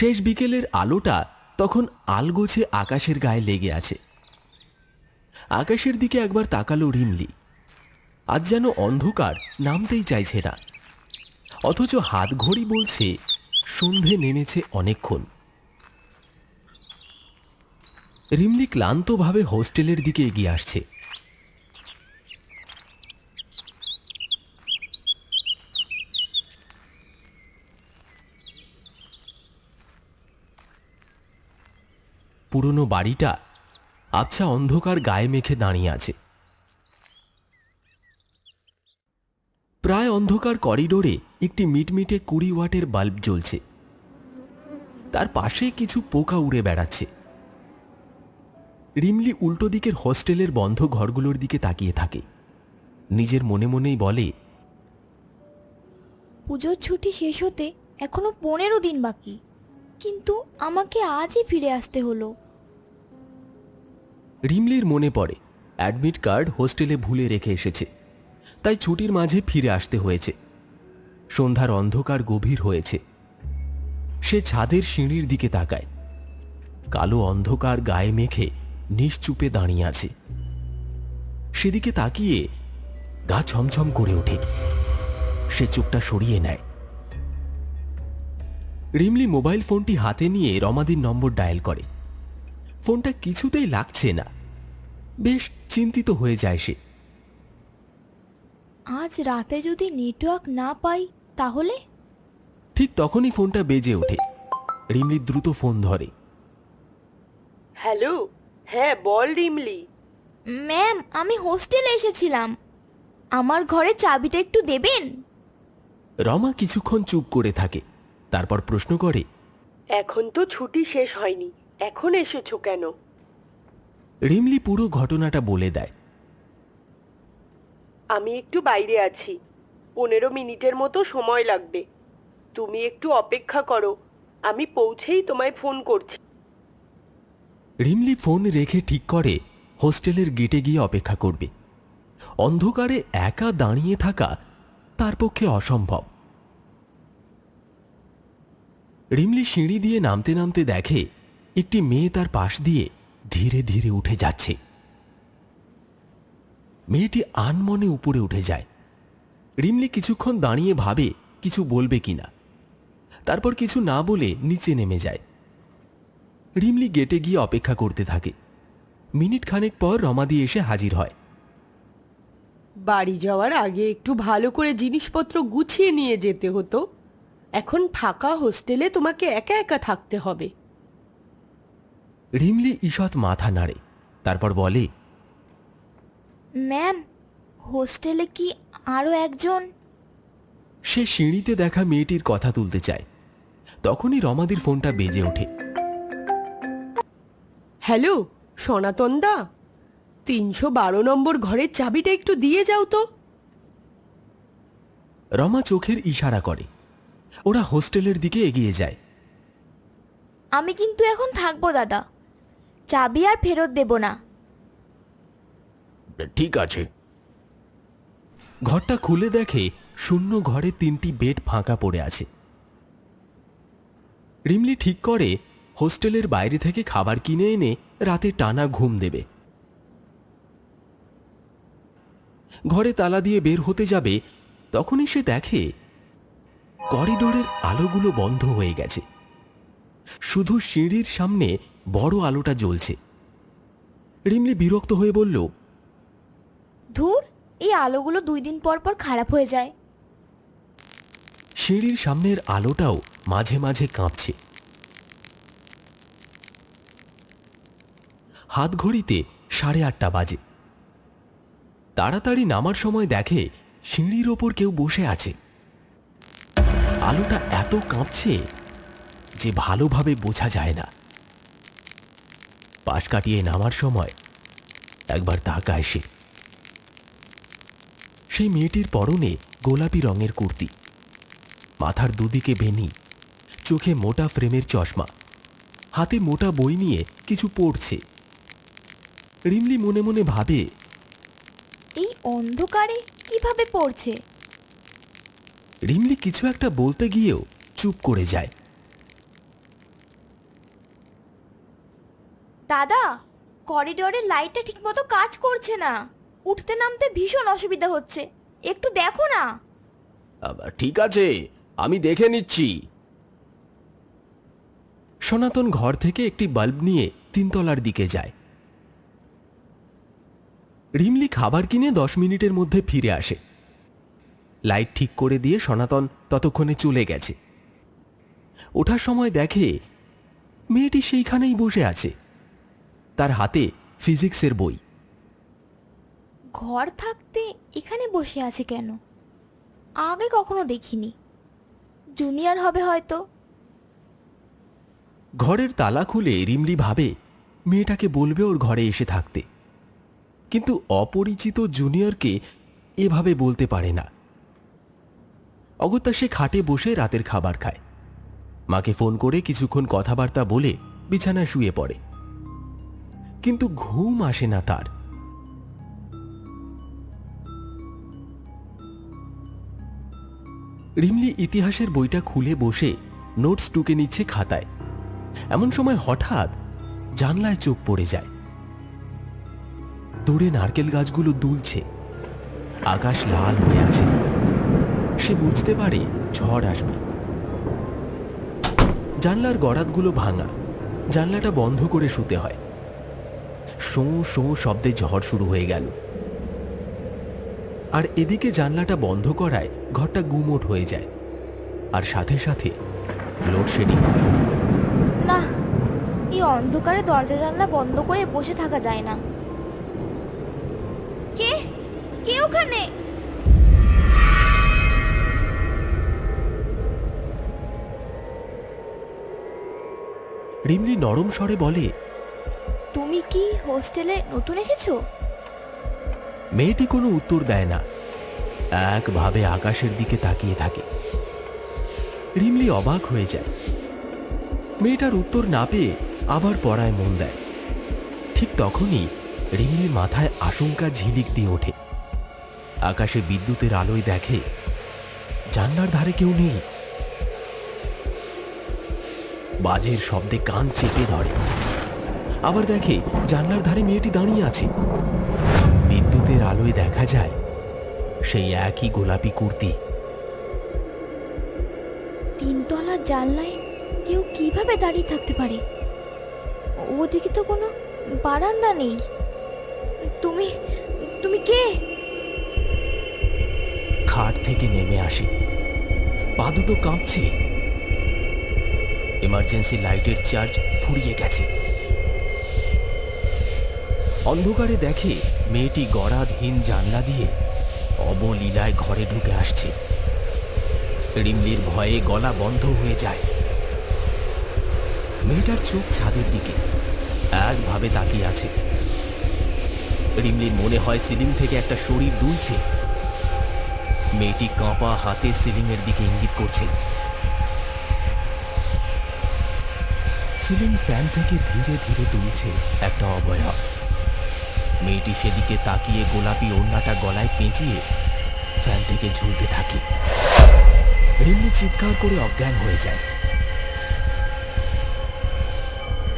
শেষ বিকেলের আলোটা তখন আলগোছে আকাশের গায়ে লেগে আছে। আকাশের দিকে একবার তাকালো রিমলি। আজ যেন অন্ধকার, নামতেই চাইছে না। অথচ হাত ঘড়ি বলছে, সন্ধে নেমেছে অনেকক্ষণ। রিমলি ক্লান্তভাবে হোস্টেলের দিকে এগিয়ে আসছে। পুরনো বাড়িটা আবছা অন্ধকার গায়ে মেখে দাঁড়িয়ে আছে। প্রায় অন্ধকার করিডোরে একটি মিটমিটে কুড়ি ওয়াটের বাল্ব জ্বলছে। তার পাশে কিছু পোকা উড়ে বেড়াচ্ছে। রিমলি উল্টো দিকের হোস্টেলের বন্ধ ঘরগুলোর দিকে তাকিয়ে থাকে। নিজের মনে মনেই বলে, পুজোর ছুটি শেষ হতে এখনও পনেরো দিন বাকি। কিন্তু আমাকে আজই ফিরে আসতে হলো। রিমলির মনে পড়ে, অ্যাডমিট কার্ড হোস্টেলে ভুলে রেখে এসেছে। তাই ছুটির মাঝে ফিরে আসতে হয়েছে। সন্ধ্যার অন্ধকার গভীর হয়েছে। সে ছাদের সিঁড়ির দিকে তাকায়। কালো অন্ধকার গায়ে মেখে নিশ্চুপে দাঁড়িয়ে আছে। সেদিকে তাকিয়ে গা ছমছম করে ওঠে। সে চোখটা সরিয়ে নেয়। রিমলি মোবাইল ফোনটি হাতে নিয়ে রমাদির নম্বর ডায়াল করে। ফোনটা কিছুতেই লাগছে না। বেশ চিন্তিত হয়ে যায় সে। আজ রাতে যদি নেটওয়ার্ক না পাই তাহলে? ঠিক তখনই ফোনটা বেজে ওঠে। রিমলি দ্রুত ফোন ধরে। হ্যালো? হ্যাঁ বল রিমলি। ম্যাম আমি হোস্টেলে এসেছিলাম। আমার ঘরে চাবিটা একটু দেবেন? রমা কিছুক্ষণ চুপ করে থাকে। তারপর প্রশ্ন করে এখন তো ছুটি শেষ হয়নি। এখন এসেছ কেন? রিমলি পুরো ঘটনাটা বলে দেয়। আমি একটু বাইরে আছি। পনেরো মিনিটের মতো সময় লাগবে। তুমি একটু অপেক্ষা করো। আমি পৌঁছেই তোমায় ফোন করছি। রিমলি ফোন রেখে ঠিক করে হোস্টেলের গেটে গিয়ে অপেক্ষা করবে। অন্ধকারে একা দাঁড়িয়ে থাকা তার পক্ষে অসম্ভব। রিমলি সিঁড়ি দিয়ে নামতে নামতে দেখে একটি মেয়ে তার পাশ দিয়ে ধীরে ধীরে উঠে যাচ্ছে। মেয়েটি আনমনে উপরে উঠে যায়। রিমলি কিছুক্ষণ দাঁড়িয়ে ভাবে কিছু বলবে কিনা। তারপর কিছু না বলে নিচে নেমে যায়। রিমলি গেটে গিয়ে অপেক্ষা করতে থাকে। মিনিট খানেক পর রমাদি এসে হাজির হয়। বাড়ি যাওয়ার আগে একটু ভালো করে জিনিসপত্র গুছিয়ে নিয়ে যেতে হতো। এখন ফাঁকা হোস্টেলে তোমাকে একা একা থাকতে হবে। রিমলি ঈষৎ মাথা নাড়ে তারপর বলে ম্যাম হোস্টেলে কি আরও একজন? সে সিঁড়িতে দেখা মেয়েটির কথা তুলতে চায়। তখনই রমাদির ফোনটা বেজে ওঠে। হ্যালো সনাতন দা তিনশো বারো নম্বর ঘরের চাবিটা একটু দিয়ে যাও তো। রমা চোখের ইশারা করে। ওরা হোস্টেলের দিকে এগিয়ে যায়। আমি কিন্তু এখন থাকব দাদা। চাবি আর ফেরত দেব না। ঠিক আছে। ঘরটা খুলে দেখে শূন্য ঘরে তিনটি বেড ফাঁকা পড়ে আছে। রিমলি ঠিক করে হোস্টেলের বাইরে থেকে খাবার কিনে এনে রাতে টানা ঘুম দেবে। ঘরে তালা দিয়ে বের হতে যাবে তখনই সে দেখে করিডোরের আলোগুলো বন্ধ হয়ে গেছে। শুধু সিঁড়ির সামনে বড় আলোটা জ্বলছে। রিমলি বিরক্ত হয়ে বলল ধুর এই আলোগুলো দুই দিন পর পর খারাপ হয়ে যায়। সিঁড়ির সামনের আলোটাও মাঝে মাঝে কাঁপছে। হাত ঘড়িতে সাড়ে আটটা বাজে। তাড়াতাড়ি নামার সময় দেখে সিঁড়ির ওপর কেউ বসে আছে। আলোটা এত কাঁপছে যে ভালোভাবে বোঝা যায় না। পাশ কাটিয়ে নামার সময় একবার তাকায় সে। সেই মেয়েটির পরনে গোলাপি রঙের কুর্তি। মাথার দুদিকে বেনি চোখে মোটা ফ্রেমের চশমা হাতে মোটা বই নিয়ে কিছু পড়ছে। রিমলি মনে মনে ভাবে এই অন্ধকারে কীভাবে পড়ছে? রিমলি কিছু একটা বলতে গিয়েও চুপ করে যায়। দাদা করিডোরের লাইটটা ঠিকমতো কাজ করছে না। উঠতে নামতে ভীষণ অসুবিধা হচ্ছে। একটু দেখো না। ঠিক আছে আমি দেখে নিচ্ছি। সনাতন ঘর থেকে একটি বাল্ব নিয়ে তিনতলার দিকে যায়। রিমলি খাবার কিনে দশ মিনিটের মধ্যে ফিরে আসে। লাইট ঠিক করে দিয়ে সনাতন ততক্ষণে চলে গেছে। ওঠার সময় দেখে মেয়েটি সেইখানেই বসে আছে। তার হাতে ফিজিক্সের বই। ঘর থাকতে এখানে বসে আছে কেন? আগে কখনো দেখিনি। জুনিয়র হবে হয়তো। ঘরের তালা খুলে রিমলি ভাবে মেয়েটাকে বলবে ওর ঘরে এসে থাকতে। কিন্তু অপরিচিত জুনিয়রকে এভাবে বলতে পারে না। অগত্যা সে খাটে বসে রাতের খাবার খায়। মাকে ফোন করে কিছুক্ষণ কথাবার্তা বলে বিছানায় শুয়ে পড়ে। কিন্তু ঘুম আসে না তার। রিমলি ইতিহাসের বইটা খুলে বসে নোটস টুকে নিচ্ছে খাতায়। এমন সময় হঠাৎ জানলায় চোখ পড়ে যায়। দূরে নারকেল গাছগুলো দুলছে। আকাশ লাল হয়ে আছে। সে বুঝতে পারে ঝড় আসবে। জানলার গড়াতগুলো ভাঙা। জানলাটা বন্ধ করে শুতে হয়। শোঁ শোঁ শব্দে ঝড় শুরু হয়ে গেল। আর এদিকে জানলাটা বন্ধ করায় ঘরটা গুমোট হয়ে যায়। আর সাথে সাথে লোডশেডিং হয়। না এই অন্ধকারে দরজা জানলা বন্ধ করে বসে থাকা যায় না। কে? কে ওখানে? রিমলি নরম স্বরে বলে তুমি কি হোস্টেলে নতুন এসেছ? মেয়েটি কোনো উত্তর দেয় না। একভাবে আকাশের দিকে তাকিয়ে থাকে। রিমলি অবাক হয়ে যায়। মেয়েটার উত্তর না পেয়ে আবার পড়ায় মন দেয়। ঠিক তখনই রিমলির মাথায় আশঙ্কা ঝিলিক দিয়ে ওঠে। আকাশে বিদ্যুতের আলোয় দেখে, জানলার ধারে কেউ নেই। বাজের শব্দে কান চেপে ধরে। আবার দেখে জানলার ধারে মেয়েটি দাঁড়িয়ে আছে। বিদ্যুতের আলোয় দেখা যায় সেই একই গোলাপি কুর্তি। তিনতলার জানলায় কেউ কীভাবে দাঁড়িয়ে থাকতে পারে? ওদিকে তো কোনো বারান্দা নেই। তুমি তুমি কে? খাট থেকে নেমে আসি। পা দুটো কাঁপছে। এমার্জেন্সি লাইটের চার্জ ফুরিয়ে গেছে। অন্ধকারে দেখে মেয়েটি গড়াধহীন জানলা দিয়ে অবলীলায় ঘরে ঢুকে আসছে। রিমলির ভয়ে গলা বন্ধ হয়ে যায়। মেয়েটার চোখ ছাদের দিকে, একভাবে তাকিয়ে আছে। রিমলির মনে হয় সিলিং থেকে একটা শরীর দুলছে। মেয়েটি কাঁপা হাতে সিলিংয়ের দিকে ইঙ্গিত করছে। সিলিং ফ্যান থেকে ধীরে ধীরে দুলছে একটা অবয়ব। মেয়েটি সেদিকে তাকিয়ে গোলাপি ওড়নাটা গলায় পেঁচিয়ে ফ্যান থেকে ঝুলতে থাকে। রিমলি চিৎকার করে অজ্ঞান হয়ে যায়।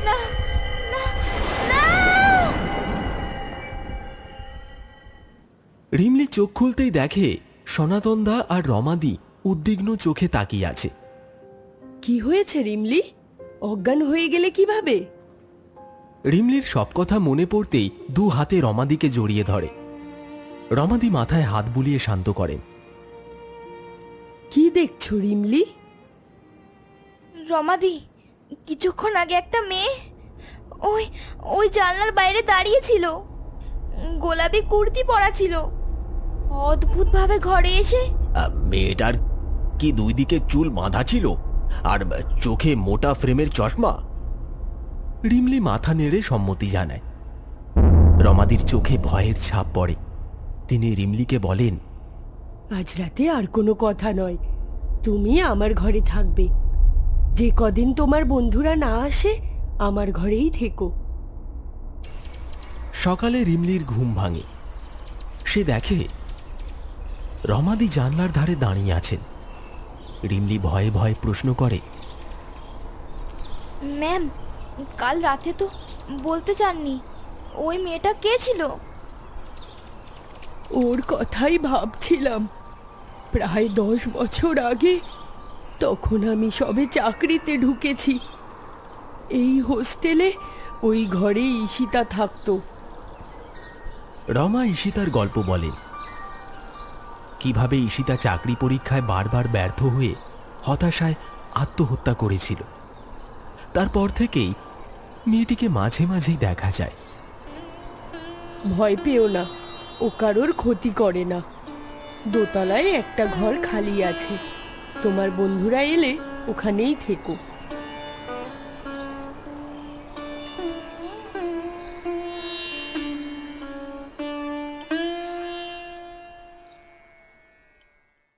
না না না! রিমলি চোখ খুলতেই দেখে সনাতনদা আর রমাদি উদ্বিগ্ন চোখে তাকিয়ে আছে। কি হয়েছে রিমলি? অজ্ঞান হয়ে গেলে কীভাবে? রিমলির সব কথা মনে পড়তেই দু হাতে রমাদিকে জড়িয়ে ধরে। রমাদি মাথায় হাত বুলিয়ে শান্ত করেন কি দেখছ রিমলি? রমাদি কিছুক্ষণ আগে একটা মেয়ে ওই ওই জানলার বাইরে দাঁড়িয়ে ছিল। গোলাপি কুর্তি পরা ছিল। অদ্ভুতভাবে ঘরে এসে মেয়েটার কি দুই দিকে চুল বাঁধা ছিল? আর চোখে মোটা ফ্রেমের চশমা? রিমলি মাথা নেড়ে সম্মতি জানায়। রমাদির চোখে ভয়ের ছাপ পড়ে। তিনি রিমলিকে বলেন আজ রাতে আর কোনো কথা নয়। তুমি আমার ঘরে থাকবে। যে কদিন তোমার বন্ধুরা না আসে আমার ঘরেই থেকো। সকালে রিমলির ঘুম ভাঙে। সে দেখে রমাদি জানলার ধারে দাঁড়িয়ে আছেন। রিমলি ভয়ে ভয়ে প্রশ্ন করে ম্যাম কাল রাতে তো বলতে চাননি। ওই মেয়েটা কে ছিল? ওর কথাই ভাবছিলাম। প্রায় দশ বছর আগে তখন আমি সবে চাকরিতে ঢুকেছি। এই হোস্টেলে ওই ঘরে ঈশিতা থাকতো। রমা ঈশিতার গল্প বলেন কীভাবে ঈশিতা চাকরি পরীক্ষায় বারবার ব্যর্থ হয়ে হতাশায় আত্মহত্যা করেছিল। তারপর থেকেই মেয়েটিকে মাঝে মাঝেই দেখা যায়। ভয় পেও না, ও কারোর ক্ষতি করে না। দোতলায় একটা ঘর খালি আছে। তোমার বন্ধুরা এলে ওখানেই থেকো।